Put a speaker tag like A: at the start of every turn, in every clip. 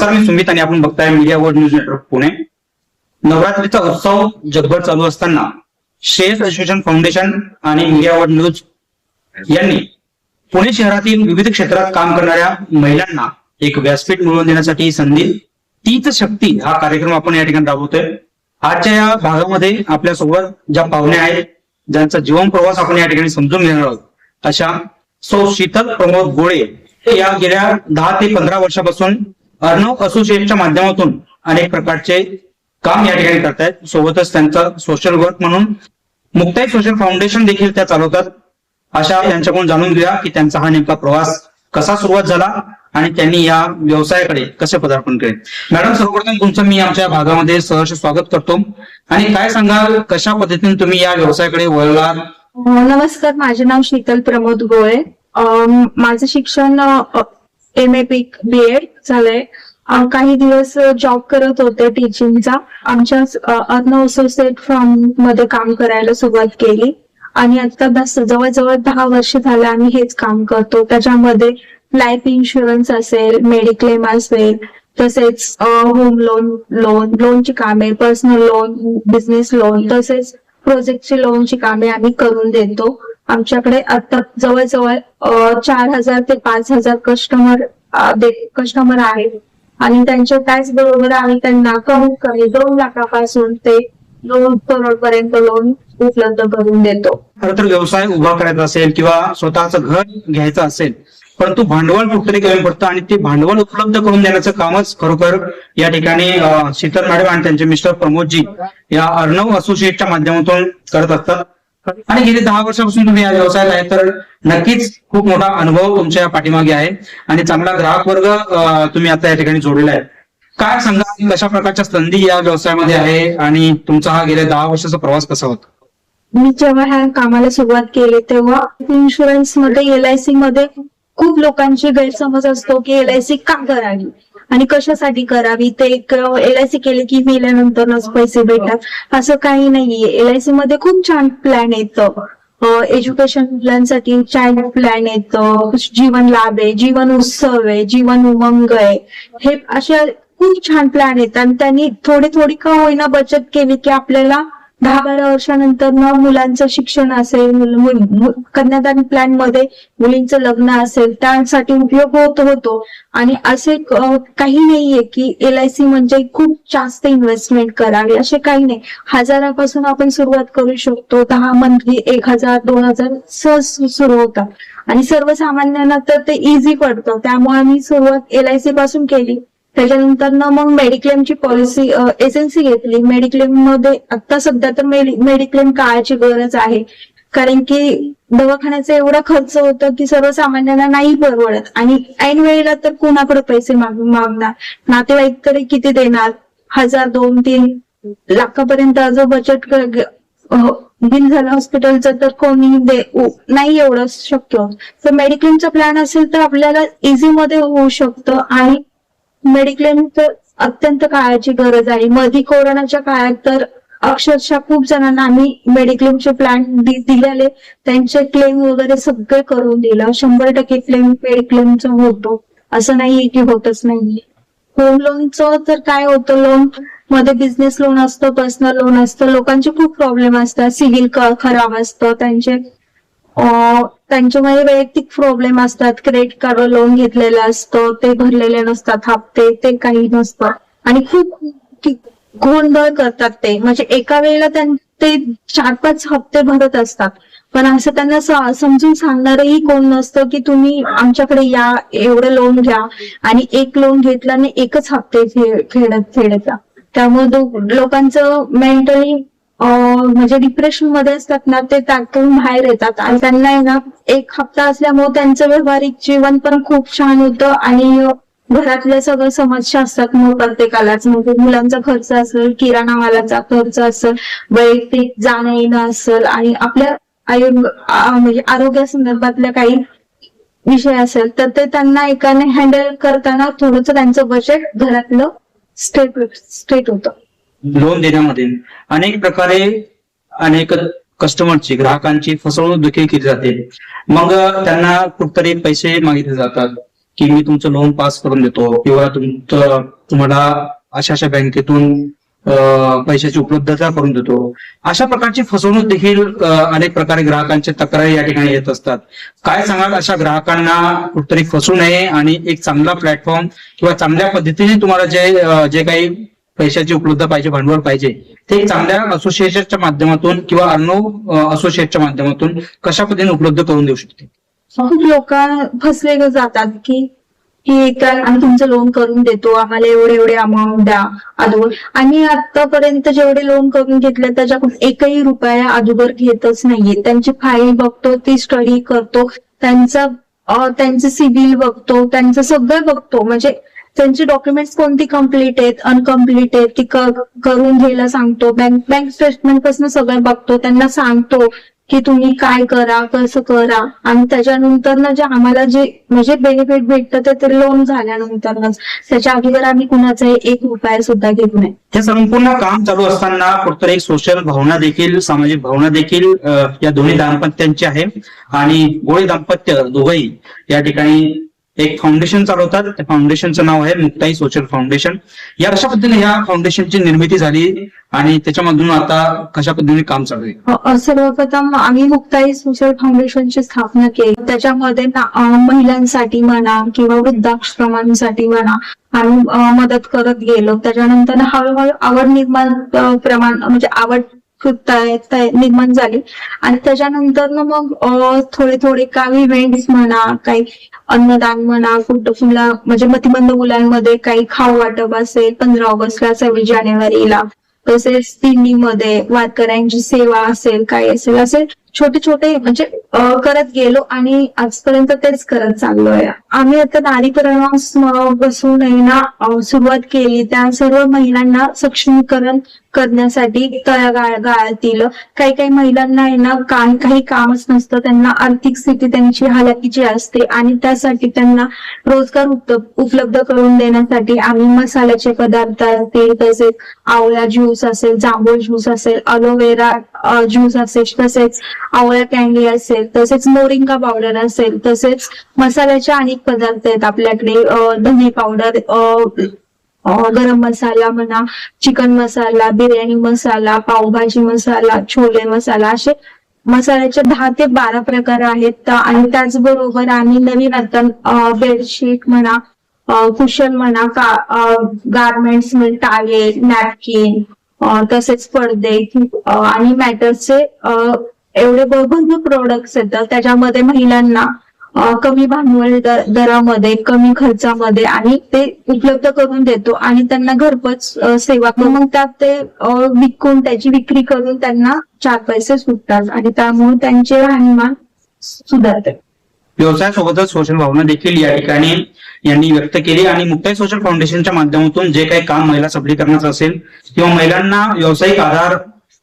A: नमस्कार मी सुमित आणि आपण बघताय media world news network Pune. नवरात्रीचा उत्सव जगभर चालू असताना श्रेयस एज्युकेशन फाउंडेशन आणि मीडिया वर्ल्ड न्यूज यांनी पुणे शहरातील विविध क्षेत्रात काम करणाऱ्या महिलांना एक व्यासपीठ मिळवून देण्यासाठी संधी तीच शक्ती हा कार्यक्रम आपण या ठिकाणी राबवतोय. आजच्या या भागामध्ये आपल्यासोबत ज्या पाहुण्या आहेत ज्यांचा जीवन प्रवास आपण या ठिकाणी समजून घेणार आहोत अशा सौ शीतल प्रमोद गोळे. या गेल्या दहा ते पंधरा वर्षापासून अर्णव असोसिएशनच्या माध्यमातून अनेक प्रकारचे काम या ठिकाणी करतायत. सोबतच त्यांचा सोशल वर्क म्हणून मुक्ताई सोशल फाउंडेशन देखील त्या चालवतात. अशा त्यांच्याकडून जाणून घेऊया की त्यांचा हा नेमका प्रवास कसा सुरुवात झाला आणि त्यांनी या व्यवसायाकडे कसे पदार्पण केले. मॅडम सर्वप्रथम तुमचं मी आमच्या भागामध्ये सहर्ष स्वागत करतो. आणि काय सांगाल? कशा पद्धतीने तुम्ही या व्यवसायाकडे वळला हो,
B: नमस्कार. माझे नाव शीतल प्रमोद गोळे. माझं शिक्षण M A P B Ed झालंय. काही दिवस जॉब करत होते टीचिंगचा आमच्या अ, असोसिएट फॉर्ममध्ये काम करायला सुरुवात केली. आणि आता दस जवळजवळ दहा वर्ष झाले आम्ही हेच काम करतो. त्याच्यामध्ये लाईफ इन्शुरन्स असेल मेडिक्लेम असेल तसेच होम लोन लोन लोनची कामे पर्सनल लोन बिझनेस लोन तसेच प्रोजेक्टची लोनची कामे आम्ही करून देतो. आमच्याकडे आता जवळजवळ चार हजार ते पाच हजार कस्टमर कस्टमर आहेत. आणि त्यांच्या त्याचबरोबर आम्ही त्यांना कमीत कमी दोन लाखापासून ते दोन करोड पर्यंत लोन उपलब्ध करून देतो.
A: खर तर व्यवसाय उभा करायचा असेल किंवा स्वतःचं घर घ्यायचं असेल परंतु भांडवल कुठेतरी कमी पडतं आणि ते भांडवल उपलब्ध करून देण्याचं कामच खरोखर या ठिकाणी शीतल मॅडम आणि त्यांचे मिस्टर प्रमोदजी या अर्णव असोसिएटच्या माध्यमातून करत असतात. आणि गेली दहा वर्षापासून तुम्ही या व्यवसायात आहे तर नक्कीच खूप मोठा अनुभव तुमच्या पाठीमागे आहे. आणि चांगला ग्राहक वर्ग तुम्ही आता या ठिकाणी जोडलेला आहे. काय सांगा कशा प्रकारच्या संधी या व्यवसायामध्ये आहे आणि तुमचा हा गेल्या दहा वर्षाचा प्रवास कसा होता?
B: मी जेव्हा ह्या कामाला सुरुवात केली तेव्हा इन्शुरन्समध्ये एल आय सी मध्ये खूप लोकांची गैरसमज असतो की एल आय सी का करावी? आणि कशासाठी करावी? ते एक एलआयसी केले की मेल्यानंतरच पैसे भेटतात. असं काही नाहीये. एलआयसी मध्ये खूप छान प्लॅन येतं एज्युकेशन मुलांसाठी चाइल्ड प्लॅन येतं जीवन लाभ आहे जीवन उत्सव आहे जीवन उमंग आहे. हे अशा खूप छान प्लॅन येतात आणि त्यांनी थोडी थोडी का होईना बचत केली की आपल्याला दहा बारा वर्षानंतर मग मुलांचं शिक्षण असेल कन्यादान प्लॅनमध्ये मुलींचं लग्न असेल त्यासाठी उपयोग होत होतो. आणि असे काही नाहीये की एल आय सी म्हणजे खूप जास्त इन्व्हेस्टमेंट करावी असे काही नाही. हजारापासून आपण सुरुवात करू शकतो. दहा मंथली एक हजार दोन हजार सहज सुरू होतात. आणि सर्वसामान्यांना तर ते इझी पडतं. त्यामुळे आम्ही सुरुवात एल आय सी पासून केली. त्याच्यानंतर ना मग मेडिक्लेमची पॉलिसी एजन्सी घेतली. मेडिक्लेममध्ये आता सध्या तर मेडिक्लेम काळाची गरज आहे. कारण की दवाखान्याचा एवढा खर्च होतो की सर्वसामान्यांना नाही परवडत. आणि ऐन वेळेला तर कोणाकडे पैसे मागणार? नातेवाईक तरी किती देणार? हजार दोन तीन लाखापर्यंत जो बचत बिल झालं हॉस्पिटलचं तर कोणी दे नाही एवढं शक्य. तर मेडिक्लेमचा प्लॅन असेल तर आपल्याला इझी मध्ये होऊ शकतं. आणि मेडिक्लेम तर अत्यंत काळाची गरज आहे. मध्ये कोरोनाच्या काळात तर अक्षरशः खूप जणांना आम्ही मेडिक्लेमचे प्लॅन दिलेले. त्यांचे क्लेम वगैरे सगळे करून दिलं. शंभर टक्के क्लेम मेडिक्लेमचा होतो. असं नाहीये की होतच नाहीये. होम लोनचं तर काय होतं? लोनमध्ये बिझनेस लोन असतं पर्सनल लोन असतं. लोकांचे खूप प्रॉब्लेम असतात. सिव्हिल खराब असतं. त्यांचे त्यांच्यामध्ये वैयक्तिक प्रॉब्लेम असतात. क्रेडिट कार्ड लोन घेतलेलं असतं ते भरलेले नसतात हप्ते ते काही नसतं. आणि खूप गोंधळ करतात ते. म्हणजे एका वेळेला ते चार पाच हप्ते भरत असतात. पण असं त्यांना समजून सांगणारही कोण नसतं की तुम्ही आमच्याकडे या एवढं लोन घ्या. आणि एक लोन घेतल्याने आणि एकच हप्ते फेडत फेडत त्यामुळे लोकांचं मेंटली म्हणजे डिप्रेशनमध्ये असतात ना ते त्यातून बाहेर येतात. आणि त्यांना आहे ना एक हप्ता असल्यामुळे त्यांचं व्यवहारिक जीवन पण खूप छान होतं. आणि घरातल्या सगळं समस्या असतात मग प्रत्येकालाच. म्हणजे मुलांचा खर्च असेल किराणा मालाचा खर्च असेल वैयक्तिक जाणं येणं असेल आणि आपल्या आयोग म्हणजे आरोग्या संदर्भातल्या काही विषय असेल तर ते त्यांना एकाने हँडल करताना थोडंसं त्यांचं बजेट घरातलं स्टेट स्टेट होतं.
A: लोन देण्यामध्ये. अनेक प्रकारे अनेक कस्टमरची ग्राहकांची फसवणूक देखील केली जाते. मग त्यांना कुठतरी पैसे मागितले जातात की मी तुमचं लोन पास करून देतो किंवा तुमचं तुम्हाला अशा अशा बँकेतून पैशाची उपलब्धता करून देतो. अशा प्रकारची फसवणूक देखील अनेक प्रकारे ग्राहकांच्या तक्रारी या ठिकाणी येत असतात. काय सांगाल अशा ग्राहकांना कुठतरी फसू नये आणि एक चांगला प्लॅटफॉर्म किंवा चांगल्या पद्धतीने तुम्हाला जे जे काही पैशाची उपलब्ध पाहिजे भांडवल पाहिजे. ते चांगल्या असोसिएशनच्या माध्यमातून किंवा अर्णव असोसिएटच्या माध्यमातून कशा पद्धतीने उपलब्ध करून देऊ शकते?
B: खूप लोक फसले जातात की की काय आम्ही तुमचं लोन करून देतो आम्हाला एवढे एवढे अमाऊंट द्या अगोदर आणि आतापर्यंत जेवढे लोन करून घेतले त्याच्याकडून एकही रुपया अगोदर घेतच नाहीये. त्यांची फाईल बघतो ती स्टडी करतो त्यांचा त्यांचं सिबिल बघतो त्यांचं सगळं बघतो. म्हणजे त्यांची डॉक्युमेंट्स कोणती कंप्लीट आहेत अनकम्प्लीट आहेत ती करून घ्यायला सांगतो. बँक बँक स्टेटमेंटपासून सगळं बघतो. त्यांना सांगतो की तुम्ही काय करा कसं करा. आणि त्याच्यानंतर ना जे आम्हाला जे म्हणजे बेनिफिट भेटतं ते- लोन झाल्यानंतरच त्याच्या अगोदर आम्ही कुणाचाही एक उपाय सुद्धा घेत नाही.
A: हे संपूर्ण काम चालू असताना कुठतरी एक सोशल भावना देखील सामाजिक भावना देखील या दोन्ही दाम्पत्यांची आहे. आणि गोळे दाम्पत्य दोघही या ठिकाणी एक फाउंडेशन चालवतात. त्या फाउंडेशनचं नाव आहे मुक्ताई सोशल फाउंडेशन या कशा पद्धतीने या फाउंडेशनची निर्मिती झाली आणि त्याच्यामधून आता कशा पद्धतीने काम चालू आहे?
B: अ- सर्वप्रथम आम्ही मुक्ताई सोशल फाउंडेशनची स्थापना केली. त्याच्यामध्ये ना अ, महिलांसाठी म्हणा किंवा वृद्धाश्रमांसाठी म्हणा आम्ही अ, मदत करत गेलो. त्याच्यानंतर हळूहळू आवड निर्माण अ, प्रमाण म्हणजे आवड निर्माण झाली. आणि त्याच्यानंतर ना मग थोडे थोडे काही इव्हेंट्स म्हणा काही अन्नदान म्हणा कुठं फुला म्हणजे मतिमंद मुलांमध्ये काही खाऊ वाटप असेल पंधरा ऑगस्टला सव्वीस जानेवारीला. तसेच दिंडीमध्ये वारकऱ्यांची सेवा असेल काही असेल असेल छोटे छोटे म्हणजे करत गेलो आणि आजपर्यंत तेच करत चाललोय. आम्ही आता नारी परिणाम बसून ना सुरुवात केली. त्या सर्व महिलांना सक्षमीकरण करण्यासाठी तळागाळ गाळातील. काही काही महिलांना आहे ना काही काही कामच नसतं. त्यांना आर्थिक स्थिती त्यांची हालाकीची असते आणि त्यासाठी त्यांना रोजगार उपलब्ध करून देण्यासाठी आम्ही मसाल्याचे पदार्थ असतील तसेच आवळा ज्यूस असेल जांभूळ ज्यूस असेल अलोवेरा ज्यूस असेल तसेच आवळा कँडी असेल तसेच मोरिंगा पावडर असेल तसेच मसाल्याचे अनेक पदार्थ आहेत आपल्याकडे. धने पावडर गरम मसाला म्हणा चिकन मसाला बिर्याणी मसाला पावभाजी मसाला छोले मसाला असे मसाल्याचे दहा ते बारा प्रकार आहेत. आणि त्याचबरोबर आम्ही नवीन आता बेडशीट म्हणा कुशन म्हणा का गार्मेंट्स म्हणजे टावेल नॅपकिन तसेच पडदे आणि मॅटर्सचे एवढे भ- भरपूर प्रोडक्ट्स येतात त्याच्यामध्ये महिलांना कमी भांडवल दरामध्ये कमी खर्चामध्ये आणि ते उपलब्ध करून देतो आणि त्यांना घरपोच सेवा करून मग त्यात ते विकून त्याची विक्री करून त्यांना चार पैसे सुटतात आणि त्यामुळे त्यांचे राहणीमान सुधारते.
A: व्यवसायासोबतच सोशल भावना देखील या ठिकाणी यांनी व्यक्त केली आणि मुक्ताई सोशल फाउंडेशनच्या माध्यमातून जे काही काम महिला सबलीकरणाचं असेल किंवा महिलांना व्यावसायिक आधार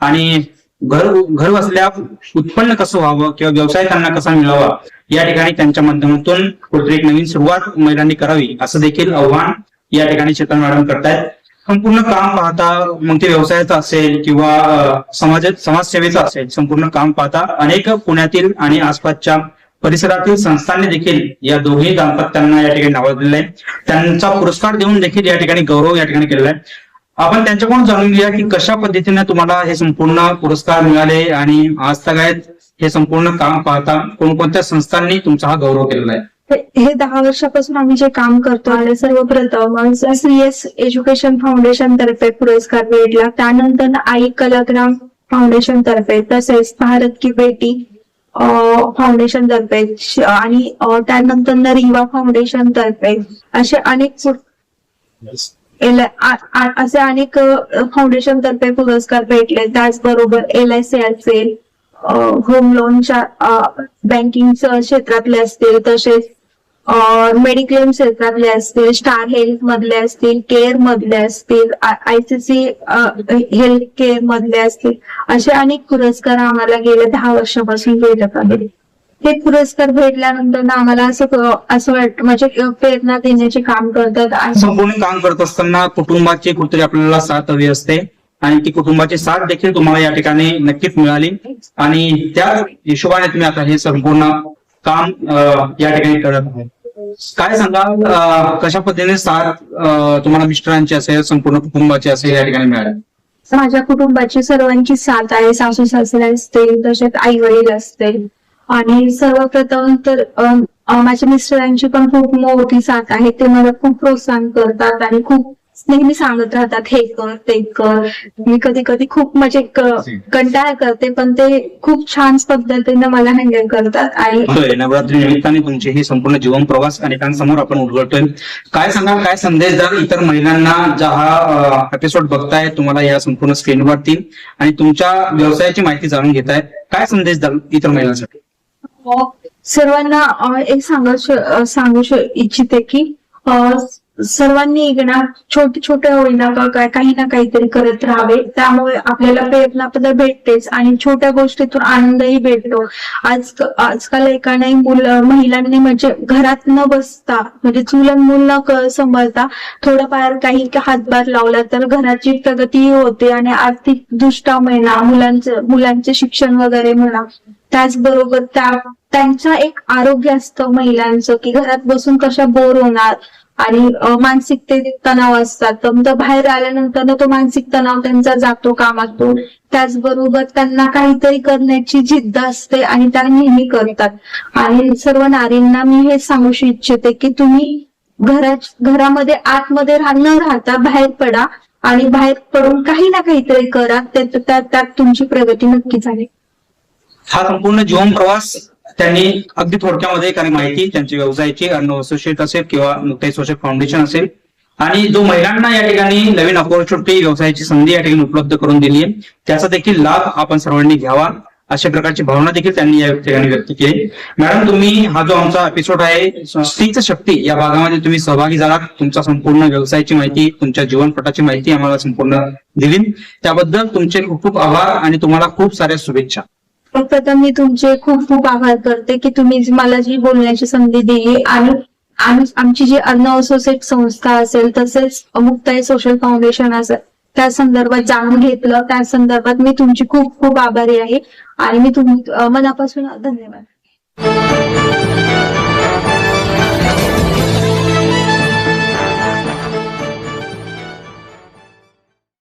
A: आणि घर घर बसल्या उत्पन्न कसं व्हावं किंवा व्यवसाय त्यांना कसा मिळावा या ठिकाणी त्यांच्या माध्यमातून कुठेतरी एक नवीन सुरुवात महिलांनी करावी असं देखील आव्हान या ठिकाणी चेतन मॅडम करतायत. संपूर्ण काम पाहता मग ते व्यवसायाचं असेल किंवा समाज समाजसेवेचं असेल संपूर्ण काम पाहता अनेक पुण्यातील आणि आसपासच्या परिसरातील संस्थांनी देखील या दोन्ही दाम्पत्यांना या ठिकाणी नावाजलेलं आहे त्यांचा पुरस्कार देऊन देखील या ठिकाणी गौरव या ठिकाणी केलेला आहे. आपण त्यांच्याकडून जाणून घेऊया की कशा पद्धतीने तुम्हाला हे संपूर्ण पुरस्कार मिळाले आणि आज तगायत हे संपूर्ण काम पाहता कोणकोणत्या संस्थांनी तुमचा हा गौरव केलेला आहे?
B: हे हे दहा वर्षापासून आम्ही जे काम करतो आणि सर्वप्रथम सी एस एज्युकेशन फाउंडेशन तर्फे पुरस्कार भेटला. त्यानंतर आई कलाग्राम फाउंडेशन तर्फे तसेच भारत की बेटी फाउंडेशन तर्फे आणि त्यानंतर रिवा फाउंडेशन तर्फे असे अनेक असे अनेक फाउंडेशन तर्फे पुरस्कार भेटले. त्याचबरोबर एल आय सी असेल होम लोनच्या बँकिंगच्या क्षेत्रातले असतील तसेच मेडिक्लेम क्षेत्रातले असतील स्टार हेल्थ मधले असतील केअर मधले असतील आयसीसी हेल्थ केअर मधले असतील असे अनेक पुरस्कार आम्हाला गेल्या दहा वर्षापासून भेटत आहेत. हे पुरस्कार भेटल्यानंतर ना आम्हाला असं असं वाटतं म्हणजे प्रेरणा देण्याचे काम करतात.
A: संपूर्ण काम करत असताना कुटुंबाची कुठेतरी आपल्याला साथ हवी असते आणि ती कुटुंबाची साथ देखील तुम्हाला या ठिकाणी नक्कीच मिळाली. आणि त्या हिशोबाने तुम्ही आता हे संपूर्ण काम या ठिकाणी करत आहात. काय सांगा कशा पद्धतीने साथ तुम्हाला मिस्टरांची असेल संपूर्ण कुटुंबाची असेल या ठिकाणी मिळाली?
B: माझ्या कुटुंबाची सर्वांची साथ आहे सासू सासरे असतील तसेच आई वडील असतील. आणि सर्वप्रथम तर माझ्या मिस्टरांची पण खूप मोठी साथ आहे ते मला खूप प्रोत्साहन करतात आणि खूप नेहमी सांगत राहतात हे कर ते कर. मी कधी कधी खूप म्हणजे कंटाळा करते पण ते खूप छान पद्धतीने मला हँडल करतात आणि
A: नवरात्री निमित्ताने तुमची ही संपूर्ण जीवन प्रवास अनेकांसमोर आपण उलगडतोय. काय सांगा काय संदेश द्याल इतर महिलांना ज्या हा एपिसोड बघताय तुम्हाला या संपूर्ण स्क्रीनवरती आणि तुमच्या व्यवसायाची माहिती जाणून घेताय. काय संदेश द्याल इतर महिलांसाठी?
B: सर्वांना अं, एक सांगू सांगू इच्छिते की सर्वांनी ना छोटे छोटे होईना का काय काही ना काहीतरी करत राहावे. त्यामुळे आपल्याला प्रेरणा तर भेटतेच आणि छोट्या गोष्टीतून आनंदही भेटतो. आज आजकाल एकाने मुलं महिलांनी म्हणजे घरात न बसता म्हणजे चुलन मूल न क- सांभाळता थोडंफार काही हातभार लावला तर घराची प्रगतीही होते आणि आर्थिक दृष्ट्या म्हणा मुलांचं मुलांचे शिक्षण वगैरे म्हणा त्याचबरोबर त्या त्यांचं एक आरोग्य असतं महिलांचं की घरात बसून कशा बोर होणार. आणि मानसिकते तणाव असतात. तर मग बाहेर आल्यानंतर ना तो मानसिक तणाव त्यांचा जातो कामातून त्याचबरोबर त्यांना काहीतरी करण्याची जिद्द असते आणि त्या नेहमी करतात. आणि सर्व नारींना मी हे सांगू इच्छिते की तुम्ही घरा घरामध्ये आतमध्ये न राहता बाहेर पडा आणि बाहेर पडून काही ना काहीतरी करा. त्यात त्यात तुमची प्रगती नक्की झाली
A: हा संपूर्ण जीवन प्रवास त्यांनी अगदी थोडक्यामध्ये काही माहिती त्यांची व्यवसायाची अन्न असोसिएट असेल किंवा नुकताई सोशल फाउंडेशन असेल. आणि जो महिलांना या ठिकाणी नवीन अपॉर्च्युनिटी व्यवसायाची संधी या ठिकाणी उपलब्ध करून दिली आहे त्याचा देखील लाभ आपण सर्वांनी घ्यावा. अशा प्रकारची भावना देखील त्यांनी या ठिकाणी व्यक्त केली मॅडम तुम्ही हा जो आमचा एपिसोड आहे स्त्रीच शक्ती या भागामध्ये तुम्ही सहभागी झालात तुमचा संपूर्ण व्यवसायाची माहिती तुमच्या जीवनपटाची माहिती आम्हाला संपूर्ण दिली. त्याबद्दल तुमचे खूप खूप आभार आणि तुम्हाला खूप साऱ्या शुभेच्छा.
B: प्रथम मी तुमचे खूप खूप आभार करते की तुम्ही मला जी बोलण्याची संधी दिली आणि आमची जी अन्न असोसिएट संस्था असेल तसेच मुक्ताई सोशल फाउंडेशन असेल त्या संदर्भात जाणून घेतलं. त्या संदर्भात मी तुमची खूप खूप आभारी आहे आणि मी तुम मनापासून धन्यवाद.